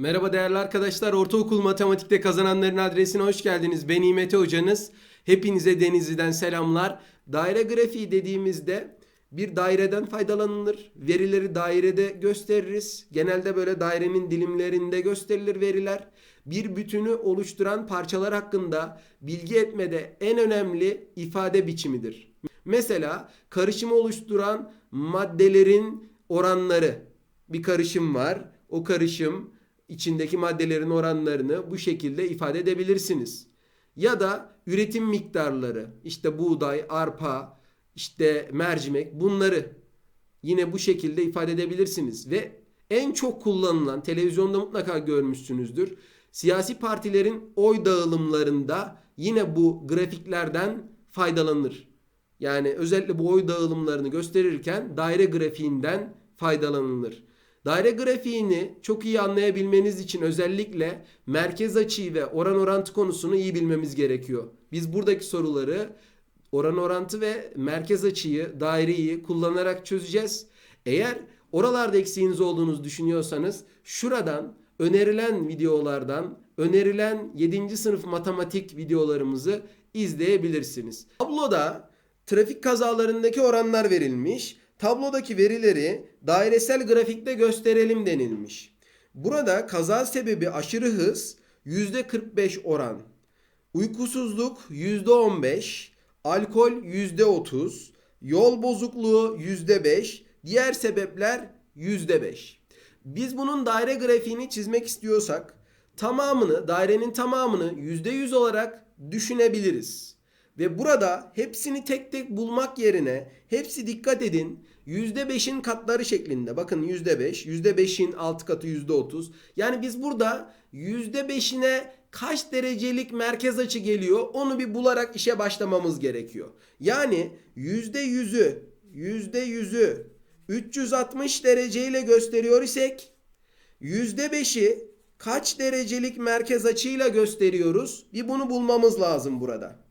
Merhaba değerli arkadaşlar. Ortaokul matematikte kazananların adresine hoş geldiniz. Ben İmete hocanız. Hepinize Denizli'den selamlar. Daire grafiği dediğimizde bir daireden faydalanılır. Verileri dairede gösteririz. Genelde böyle dairenin dilimlerinde gösterilir veriler. Bir bütünü oluşturan parçalar hakkında bilgi etmede en önemli ifade biçimidir. Mesela karışımı oluşturan maddelerin oranları. Bir karışım var. O karışım içindeki maddelerin oranlarını bu şekilde ifade edebilirsiniz. Ya da üretim miktarları, işte buğday, arpa, işte mercimek bunları yine bu şekilde ifade edebilirsiniz. Ve en çok kullanılan, televizyonda mutlaka görmüşsünüzdür. Siyasi partilerin oy dağılımlarında yine bu grafiklerden faydalanır. Yani özellikle bu oy dağılımlarını gösterirken daire grafiğinden faydalanılır. Daire grafiğini çok iyi anlayabilmeniz için özellikle merkez açıyı ve oran orantı konusunu iyi bilmemiz gerekiyor. Biz buradaki soruları oran orantı ve merkez açıyı, daireyi kullanarak çözeceğiz. Eğer oralarda eksiğiniz olduğunuzu düşünüyorsanız şuradan önerilen videolardan önerilen 7. sınıf matematik videolarımızı izleyebilirsiniz. Tabloda trafik kazalarındaki oranlar verilmiş. Tablodaki verileri dairesel grafikte gösterelim denilmiş. Burada kaza sebebi aşırı hız %45 oran. Uykusuzluk %15, alkol %30, yol bozukluğu %5, diğer sebepler %5. Biz bunun daire grafiğini çizmek istiyorsak tamamını, dairenin tamamını %100 olarak düşünebiliriz. Ve burada hepsini tek tek bulmak yerine hepsi dikkat edin %5'in katları şeklinde. Bakın %5, %5'in alt katı %30. Yani biz burada %5'ine kaç derecelik merkez açı geliyor onu bir bularak işe başlamamız gerekiyor. Yani %100'ü %100'ü 360 dereceyle gösteriyor isek %5'i kaç derecelik merkez açıyla gösteriyoruz? Bir bunu bulmamız lazım burada.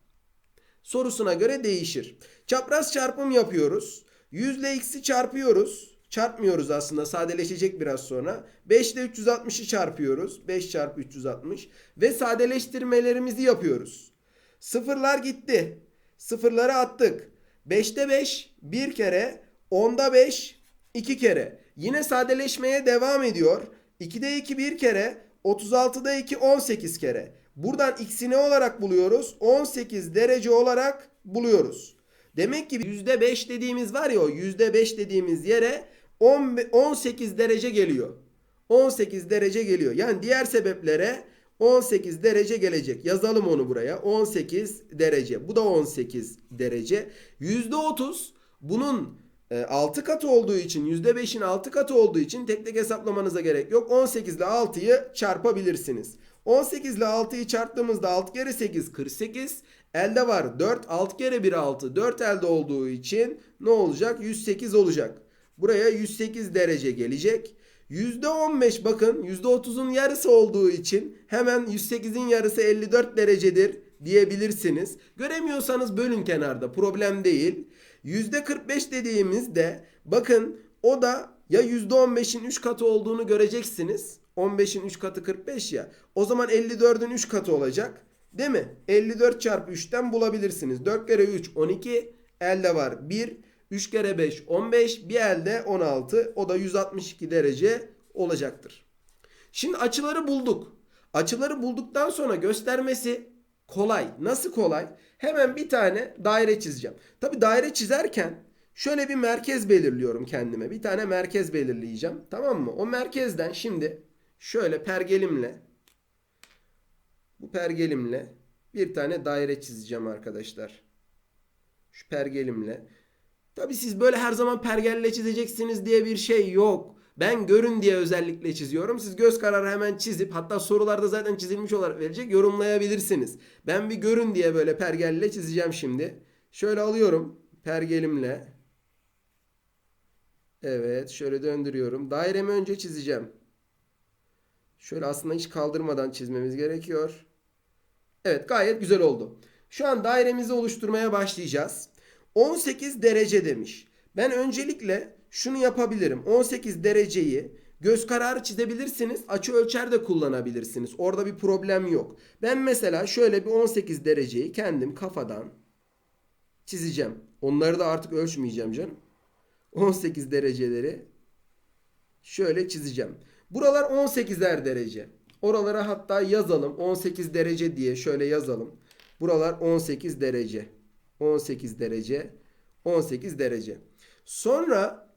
Sorusuna göre değişir. Çapraz çarpım yapıyoruz. 100 ile x'i çarpıyoruz. Çarpmıyoruz aslında sadeleşecek biraz sonra. 5 ile 360'ı çarpıyoruz. 5 çarpı 360 ve sadeleştirmelerimizi yapıyoruz. Sıfırlar gitti. Sıfırları attık. 5'te 5 bir kere, 10'da 5 iki kere. Yine sadeleşmeye devam ediyor. 2'de 2 bir kere, 36'da 2 18 kere. Buradan x'i ne olarak buluyoruz? 18 derece olarak buluyoruz. Demek ki %5 dediğimiz var ya o %5 dediğimiz yere 10 18 derece geliyor. 18 derece geliyor. Yani diğer sebeplere 18 derece gelecek. Yazalım onu buraya. 18 derece. Bu da 18 derece. %30 bunun 6 katı olduğu için %5'in 6 katı olduğu için tek tek hesaplamanıza gerek yok. 18 ile 6'yı çarpabilirsiniz. 18 ile 6'yı çarptığımızda 6 kere 8 48. Elde var 4. 6 kere 1 6. 4 elde olduğu için ne olacak? 108 olacak. Buraya 108 derece gelecek. %15 bakın %30'un yarısı olduğu için hemen 108'in yarısı 54 derecedir diyebilirsiniz. Göremiyorsanız bölün kenarda problem değil. %45 dediğimizde bakın o da ya %15'in 3 katı olduğunu göreceksiniz. 15'in 3 katı 45 ya. O zaman 54'ün 3 katı olacak. Değil mi? 54 çarpı 3'ten bulabilirsiniz. 4 kere 3 12. Elde var 1. 3 kere 5 15. Bir elde 16. O da 162 derece olacaktır. Şimdi açıları bulduk. Açıları bulduktan sonra göstermesi kolay. Nasıl kolay? Hemen bir tane daire çizeceğim. Tabi daire çizerken şöyle bir merkez belirliyorum kendime. Bir tane merkez belirleyeceğim. Tamam mı? O merkezden şimdi şöyle pergelimle bu pergelimle bir tane daire çizeceğim arkadaşlar. Şu pergelimle. Tabi siz böyle her zaman pergelle çizeceksiniz diye bir şey yok. Ben görün diye özellikle çiziyorum. Siz göz kararı hemen çizip hatta sorularda zaten çizilmiş olarak verecek yorumlayabilirsiniz. Ben bir görün diye böyle pergelle çizeceğim şimdi. Şöyle alıyorum pergelimle. Evet şöyle döndürüyorum. Dairemi önce çizeceğim. Şöyle aslında hiç kaldırmadan çizmemiz gerekiyor. Evet gayet güzel oldu. Şu an dairemizi oluşturmaya başlayacağız. 18 derece demiş. Ben öncelikle şunu yapabilirim. 18 dereceyi Göz kararı çizebilirsiniz. Açı ölçer de kullanabilirsiniz. Orada bir problem yok. Ben mesela şöyle bir 18 dereceyi kendim kafadan çizeceğim. Onları da artık ölçmeyeceğim canım. 18 dereceleri şöyle çizeceğim. Buralar 18'er derece. Oralara hatta yazalım. 18 derece diye şöyle yazalım. Buralar 18 derece. 18 derece. 18 derece. Sonra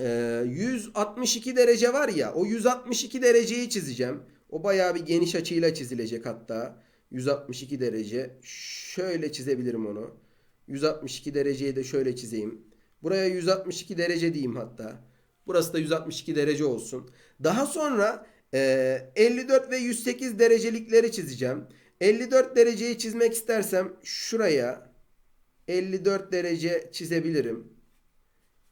e, 162 derece var ya o 162 dereceyi çizeceğim. O bayağı bir geniş açıyla çizilecek hatta. 162 derece. Şöyle çizebilirim onu. 162 dereceyi de şöyle çizeyim. Buraya 162 derece diyeyim hatta. Burası da 162 derece olsun. Daha sonra e, 54 ve 108 derecelikleri çizeceğim. 54 dereceyi çizmek istersem şuraya 54 derece çizebilirim.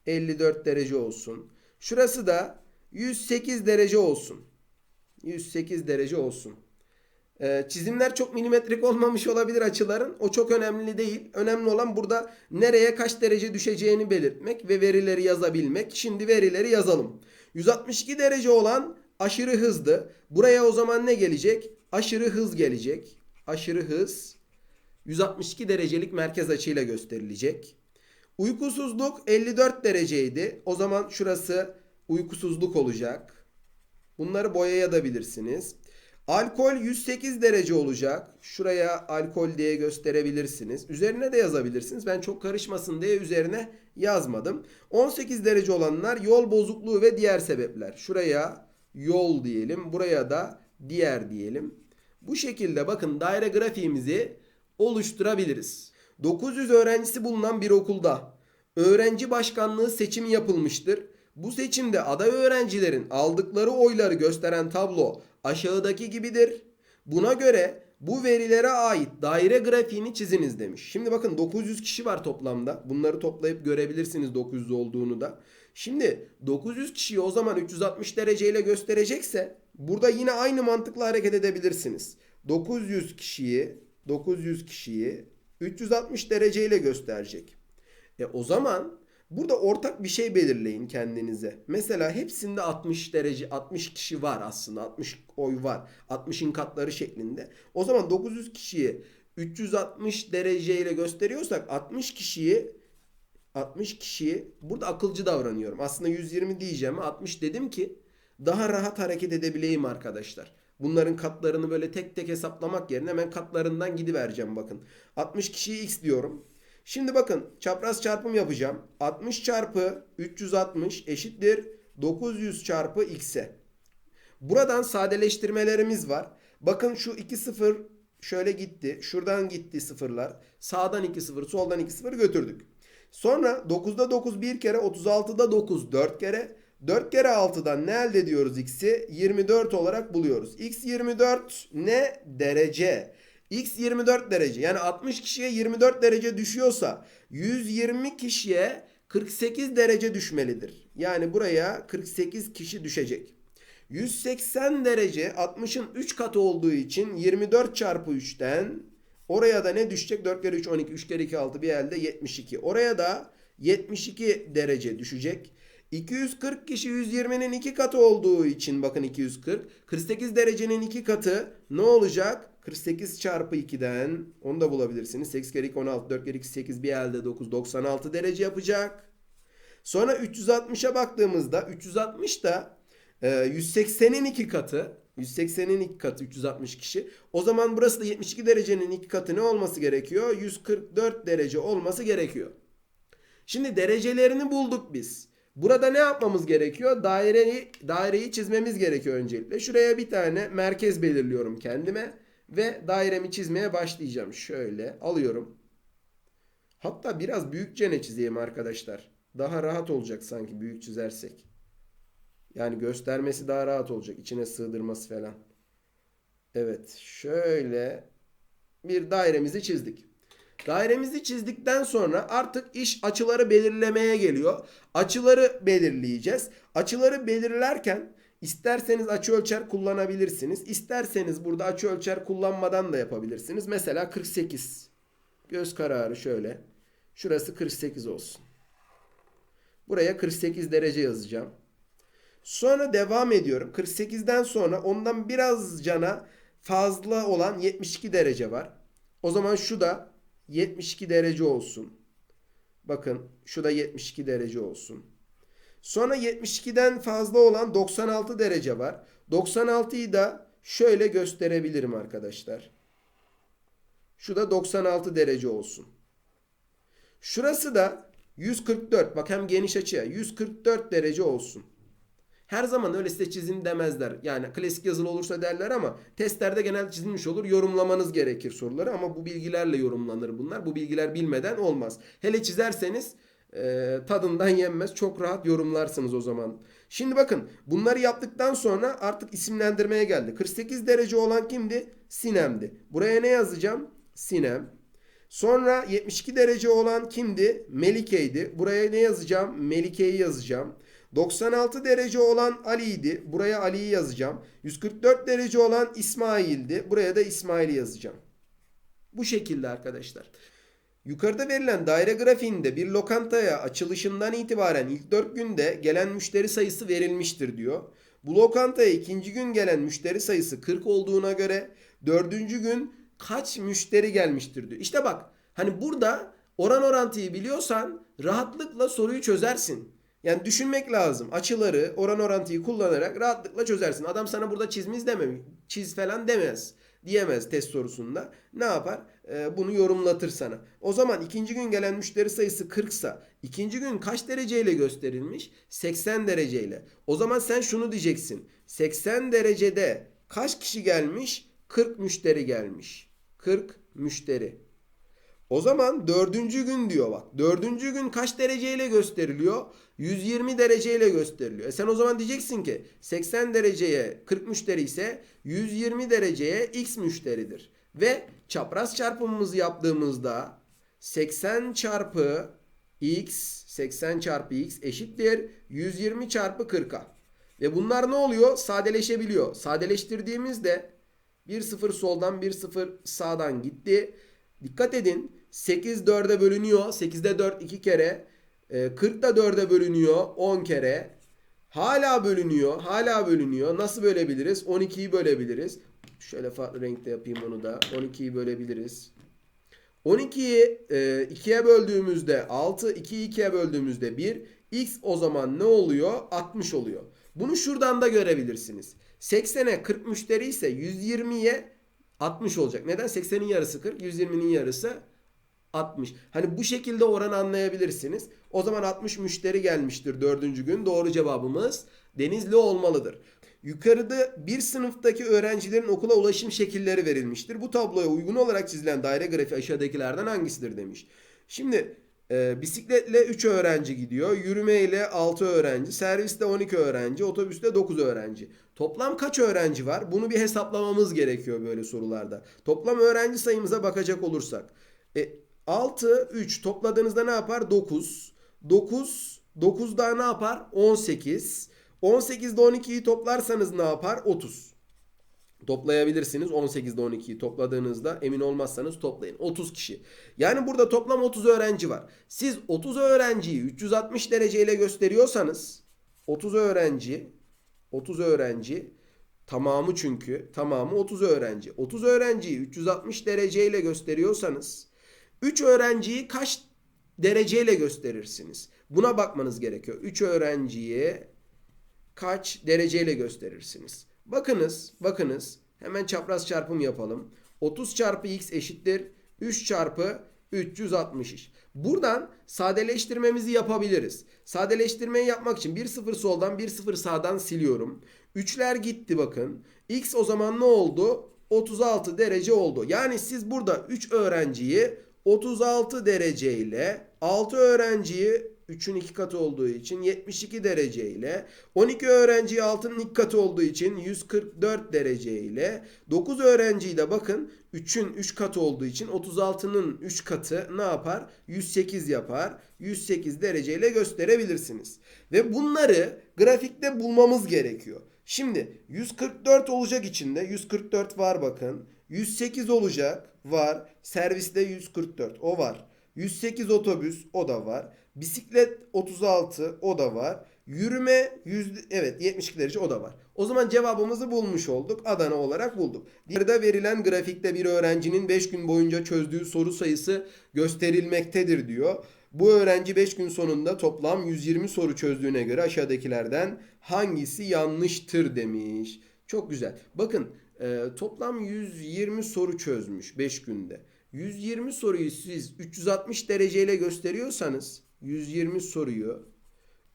54 derece olsun. Şurası da 108 derece olsun. 108 derece olsun. Ee, çizimler çok milimetrik olmamış olabilir açıların. O çok önemli değil. Önemli olan burada nereye kaç derece düşeceğini belirtmek ve verileri yazabilmek. Şimdi verileri yazalım. 162 derece olan aşırı hızdı. Buraya o zaman ne gelecek? Aşırı hız gelecek. Aşırı hız 162 derecelik merkez açıyla gösterilecek. Uykusuzluk 54 dereceydi. O zaman şurası uykusuzluk olacak. Bunları boyayabilirsiniz. Alkol 108 derece olacak. Şuraya alkol diye gösterebilirsiniz. Üzerine de yazabilirsiniz. Ben çok karışmasın diye üzerine yazmadım. 18 derece olanlar yol bozukluğu ve diğer sebepler. Şuraya yol diyelim. Buraya da diğer diyelim. Bu şekilde bakın daire grafiğimizi oluşturabiliriz. 900 öğrencisi bulunan bir okulda öğrenci başkanlığı seçimi yapılmıştır. Bu seçimde aday öğrencilerin aldıkları oyları gösteren tablo aşağıdaki gibidir. Buna göre bu verilere ait daire grafiğini çiziniz demiş. Şimdi bakın 900 kişi var toplamda. Bunları toplayıp görebilirsiniz 900 olduğunu da. Şimdi 900 kişiyi o zaman 360 dereceyle gösterecekse burada yine aynı mantıkla hareket edebilirsiniz. 900 kişiyi 900 kişiyi 360 dereceyle gösterecek. E o zaman burada ortak bir şey belirleyin kendinize. Mesela hepsinde 60 derece 60 kişi var aslında. 60 oy var. 60'ın katları şeklinde. O zaman 900 kişiyi 360 dereceyle gösteriyorsak 60 kişiyi 60 kişiyi burada akılcı davranıyorum. Aslında 120 diyeceğim 60 dedim ki daha rahat hareket edebileyim arkadaşlar. Bunların katlarını böyle tek tek hesaplamak yerine hemen katlarından gidivereceğim bakın. 60 kişiyi x diyorum. Şimdi bakın çapraz çarpım yapacağım. 60 çarpı 360 eşittir 900 çarpı x'e. Buradan sadeleştirmelerimiz var. Bakın şu 2 sıfır şöyle gitti. Şuradan gitti sıfırlar. Sağdan 2 sıfır soldan 2 sıfır götürdük. Sonra 9'da 9 bir kere 36'da 9 4 kere 4 kere 6'dan ne elde ediyoruz x'i? 24 olarak buluyoruz. x 24 ne? Derece. X 24 derece. Yani 60 kişiye 24 derece düşüyorsa 120 kişiye 48 derece düşmelidir. Yani buraya 48 kişi düşecek. 180 derece 60'ın 3 katı olduğu için 24 çarpı 3'ten oraya da ne düşecek? 4 kere 3 12 3 kere 2 6 bir elde 72. Oraya da 72 derece düşecek. 240 kişi 120'nin 2 katı olduğu için bakın 240. 48 derecenin 2 katı ne olacak? 48 çarpı 2'den onu da bulabilirsiniz. 8 kere 2 16 4 kere 2 8 bir elde 9 96 derece yapacak. Sonra 360'a baktığımızda 360 da e, 180'in 2 katı. 180'in 2 katı 360 kişi. O zaman burası da 72 derecenin 2 katı ne olması gerekiyor? 144 derece olması gerekiyor. Şimdi derecelerini bulduk biz. Burada ne yapmamız gerekiyor? Daireyi, daireyi çizmemiz gerekiyor öncelikle. Şuraya bir tane merkez belirliyorum kendime. Ve dairemi çizmeye başlayacağım. Şöyle alıyorum. Hatta biraz büyükçe ne çizeyim arkadaşlar. Daha rahat olacak sanki büyük çizersek. Yani göstermesi daha rahat olacak. içine sığdırması falan. Evet. Şöyle bir dairemizi çizdik. Dairemizi çizdikten sonra artık iş açıları belirlemeye geliyor. Açıları belirleyeceğiz. Açıları belirlerken isterseniz açı ölçer kullanabilirsiniz. İsterseniz burada açı ölçer kullanmadan da yapabilirsiniz. Mesela 48. Göz kararı şöyle. Şurası 48 olsun. Buraya 48 derece yazacağım. Sonra devam ediyorum. 48'den sonra ondan biraz cana fazla olan 72 derece var. O zaman şu da 72 derece olsun. Bakın şu da 72 derece olsun. Sonra 72'den fazla olan 96 derece var. 96'yı da şöyle gösterebilirim arkadaşlar. Şu da 96 derece olsun. Şurası da 144. Bak hem geniş açıya 144 derece olsun. Her zaman öyle size çizin demezler. Yani klasik yazılı olursa derler ama testlerde genel çizilmiş olur. Yorumlamanız gerekir soruları ama bu bilgilerle yorumlanır bunlar. Bu bilgiler bilmeden olmaz. Hele çizerseniz e, tadından yenmez. Çok rahat yorumlarsınız o zaman. Şimdi bakın bunları yaptıktan sonra artık isimlendirmeye geldi. 48 derece olan kimdi? Sinem'di. Buraya ne yazacağım? Sinem. Sonra 72 derece olan kimdi? Melike'ydi. Buraya ne yazacağım? Melike'yi yazacağım. 96 derece olan Ali'ydi. Buraya Ali'yi yazacağım. 144 derece olan İsmail'di. Buraya da İsmail'i yazacağım. Bu şekilde arkadaşlar. Yukarıda verilen daire grafiğinde bir lokantaya açılışından itibaren ilk 4 günde gelen müşteri sayısı verilmiştir diyor. Bu lokantaya ikinci gün gelen müşteri sayısı 40 olduğuna göre dördüncü gün kaç müşteri gelmiştir diyor. İşte bak hani burada oran orantıyı biliyorsan rahatlıkla soruyu çözersin. Yani düşünmek lazım. Açıları, oran orantıyı kullanarak rahatlıkla çözersin. Adam sana burada çizmiz demem, çiz falan demez. Diyemez test sorusunda. Ne yapar? Ee, bunu yorumlatır sana. O zaman ikinci gün gelen müşteri sayısı 40 sa ikinci gün kaç dereceyle gösterilmiş? 80 dereceyle. O zaman sen şunu diyeceksin. 80 derecede kaç kişi gelmiş? 40 müşteri gelmiş. 40 müşteri. O zaman dördüncü gün diyor bak. Dördüncü gün kaç dereceyle gösteriliyor? 120 dereceyle gösteriliyor. E sen o zaman diyeceksin ki 80 dereceye 40 müşteri ise 120 dereceye x müşteridir. Ve çapraz çarpımımızı yaptığımızda 80 çarpı x 80 çarpı x eşittir 120 çarpı 40'a. Ve bunlar ne oluyor? Sadeleşebiliyor. Sadeleştirdiğimizde 1 0 soldan 1 0 sağdan gitti. Dikkat edin 8 4'e bölünüyor. 8'de 4 2 kere. 40 da 4'e bölünüyor 10 kere. Hala bölünüyor. Hala bölünüyor. Nasıl bölebiliriz? 12'yi bölebiliriz. Şöyle farklı renkte yapayım onu da. 12'yi bölebiliriz. 12'yi e, 2'ye böldüğümüzde 6, 2'yi 2'ye böldüğümüzde 1. X o zaman ne oluyor? 60 oluyor. Bunu şuradan da görebilirsiniz. 80'e 40 müşteri ise 120'ye 60 olacak. Neden? 80'in yarısı 40, 120'nin yarısı 60. Hani bu şekilde oran anlayabilirsiniz. O zaman 60 müşteri gelmiştir dördüncü gün. Doğru cevabımız Denizli olmalıdır. Yukarıda bir sınıftaki öğrencilerin okula ulaşım şekilleri verilmiştir. Bu tabloya uygun olarak çizilen daire grafiği aşağıdakilerden hangisidir demiş. Şimdi e, bisikletle 3 öğrenci gidiyor. Yürümeyle 6 öğrenci. Serviste 12 öğrenci. Otobüste 9 öğrenci. Toplam kaç öğrenci var? Bunu bir hesaplamamız gerekiyor böyle sorularda. Toplam öğrenci sayımıza bakacak olursak. E, 6, 3 topladığınızda ne yapar? 9. 9, 9 daha ne yapar? 18. 18'de 12'yi toplarsanız ne yapar? 30. Toplayabilirsiniz. 18'de 12'yi topladığınızda emin olmazsanız toplayın. 30 kişi. Yani burada toplam 30 öğrenci var. Siz 30 öğrenciyi 360 dereceyle gösteriyorsanız 30 öğrenci 30 öğrenci tamamı çünkü tamamı 30 öğrenci. 30 öğrenciyi 360 dereceyle gösteriyorsanız 3 öğrenciyi kaç dereceyle gösterirsiniz? Buna bakmanız gerekiyor. 3 öğrenciyi kaç dereceyle gösterirsiniz? Bakınız, bakınız. Hemen çapraz çarpım yapalım. 30 çarpı x eşittir 3 çarpı 360 iş. Buradan sadeleştirmemizi yapabiliriz. Sadeleştirmeyi yapmak için 1 0 soldan 1 0 sağdan siliyorum. 3'ler gitti bakın. X o zaman ne oldu? 36 derece oldu. Yani siz burada 3 öğrenciyi 36 derece ile 6 öğrenciyi 3'ün 2 katı olduğu için 72 derece ile 12 öğrenciyi 6'nın 2 katı olduğu için 144 derece ile 9 öğrenciyi de bakın 3'ün 3 katı olduğu için 36'nın 3 katı ne yapar? 108 yapar. 108 dereceyle gösterebilirsiniz. Ve bunları grafikte bulmamız gerekiyor. Şimdi 144 olacak içinde 144 var bakın. 108 olacak var. Serviste 144 o var. 108 otobüs o da var. Bisiklet 36 o da var. Yürüme yüzde evet 72 derece o da var. O zaman cevabımızı bulmuş olduk. Adana olarak bulduk. Diğerde verilen grafikte bir öğrencinin 5 gün boyunca çözdüğü soru sayısı gösterilmektedir diyor. Bu öğrenci 5 gün sonunda toplam 120 soru çözdüğüne göre aşağıdakilerden hangisi yanlıştır demiş. Çok güzel. Bakın e, toplam 120 soru çözmüş 5 günde. 120 soruyu siz 360 dereceyle gösteriyorsanız 120 soruyu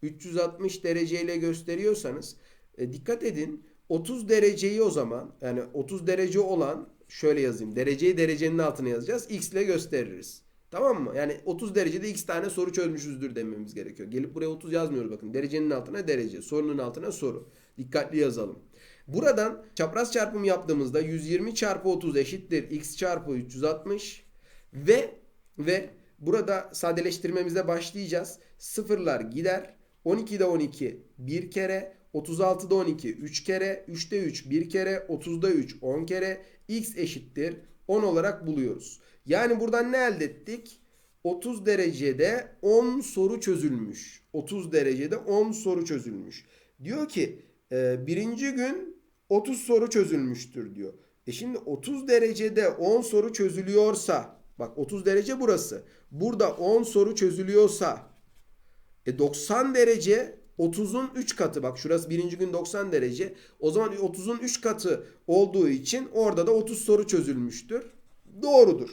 360 dereceyle gösteriyorsanız e, dikkat edin 30 dereceyi o zaman yani 30 derece olan şöyle yazayım dereceyi derecenin altına yazacağız x ile gösteririz. Tamam mı? Yani 30 derecede x tane soru çözmüşüzdür dememiz gerekiyor. Gelip buraya 30 yazmıyoruz bakın. Derecenin altına derece, sorunun altına soru. Dikkatli yazalım. Buradan çapraz çarpım yaptığımızda 120 çarpı 30 eşittir x çarpı 360 ve ve burada sadeleştirmemize başlayacağız. Sıfırlar gider. 12'de 12 bir kere, 36'da 12 3 kere, 3'te 3 bir kere, 30'da 3 10 kere, x eşittir 10 olarak buluyoruz. Yani buradan ne elde ettik? 30 derecede 10 soru çözülmüş. 30 derecede 10 soru çözülmüş. Diyor ki e, birinci gün 30 soru çözülmüştür diyor. E şimdi 30 derecede 10 soru çözülüyorsa bak 30 derece burası. Burada 10 soru çözülüyorsa e 90 derece 30'un 3 katı bak şurası birinci gün 90 derece. O zaman 30'un 3 katı olduğu için orada da 30 soru çözülmüştür. Doğrudur.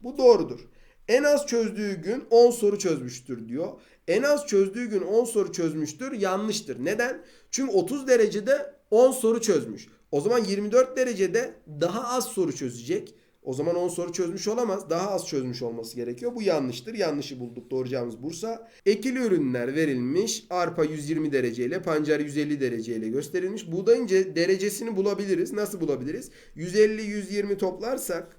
Bu doğrudur. En az çözdüğü gün 10 soru çözmüştür diyor. En az çözdüğü gün 10 soru çözmüştür. Yanlıştır. Neden? Çünkü 30 derecede 10 soru çözmüş. O zaman 24 derecede daha az soru çözecek. O zaman 10 soru çözmüş olamaz. Daha az çözmüş olması gerekiyor. Bu yanlıştır. Yanlışı bulduk. Doğru cevabımız Bursa. Ekili ürünler verilmiş. Arpa 120 dereceyle, pancar 150 dereceyle gösterilmiş. Buğdayın ce- derecesini bulabiliriz. Nasıl bulabiliriz? 150 120 toplarsak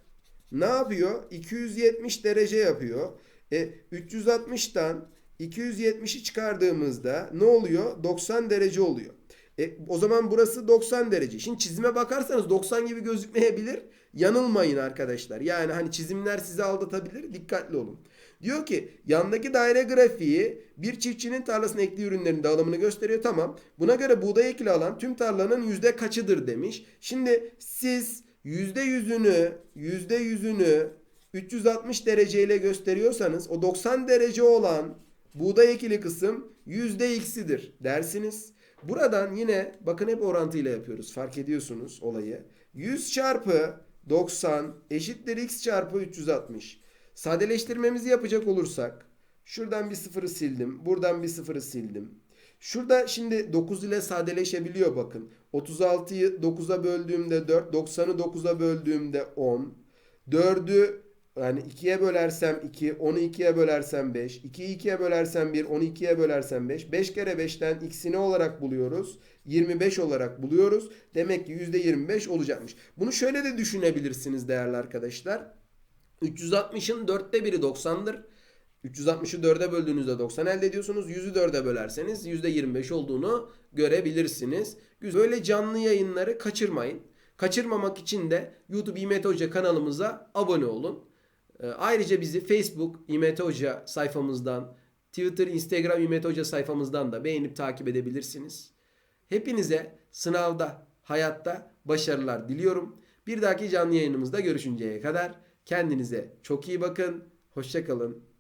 ne yapıyor? 270 derece yapıyor. E 360'tan 270'i çıkardığımızda ne oluyor? 90 derece oluyor. E, o zaman burası 90 derece. Şimdi çizime bakarsanız 90 gibi gözükmeyebilir. Yanılmayın arkadaşlar. Yani hani çizimler sizi aldatabilir. Dikkatli olun. Diyor ki yandaki daire grafiği bir çiftçinin tarlasına ektiği ürünlerin dağılımını gösteriyor. Tamam. Buna göre buğday ekili alan tüm tarlanın yüzde kaçıdır demiş. Şimdi siz yüzde yüzünü yüzde yüzünü 360 dereceyle gösteriyorsanız o 90 derece olan buğday ekili kısım yüzde x'idir dersiniz. Buradan yine bakın hep orantıyla yapıyoruz. Fark ediyorsunuz olayı. 100 çarpı 90 eşittir x çarpı 360. Sadeleştirmemizi yapacak olursak şuradan bir sıfırı sildim. Buradan bir sıfırı sildim. Şurada şimdi 9 ile sadeleşebiliyor bakın. 36'yı 9'a böldüğümde 4, 90'ı 9'a böldüğümde 10. 4'ü yani 2'ye bölersem 2, 10'u 2'ye bölersem 5, 2'yi 2'ye bölersem 1, 10'u 2'ye bölersem 5. 5 kere 5'ten x'i ne olarak buluyoruz? 25 olarak buluyoruz. Demek ki %25 olacakmış. Bunu şöyle de düşünebilirsiniz değerli arkadaşlar. 360'ın dörtte biri 90'dır. 360'ı 4'e böldüğünüzde 90 elde ediyorsunuz. 100'ü 4'e bölerseniz %25 olduğunu görebilirsiniz. Böyle canlı yayınları kaçırmayın. Kaçırmamak için de YouTube İmet Hoca kanalımıza abone olun. Ee, Ayrıca bizi Facebook İmet Hoca sayfamızdan, Twitter, Instagram İmet Hoca sayfamızdan da beğenip takip edebilirsiniz. Hepinize sınavda, hayatta başarılar diliyorum. Bir dahaki canlı yayınımızda görüşünceye kadar kendinize çok iyi bakın. Hoşçakalın.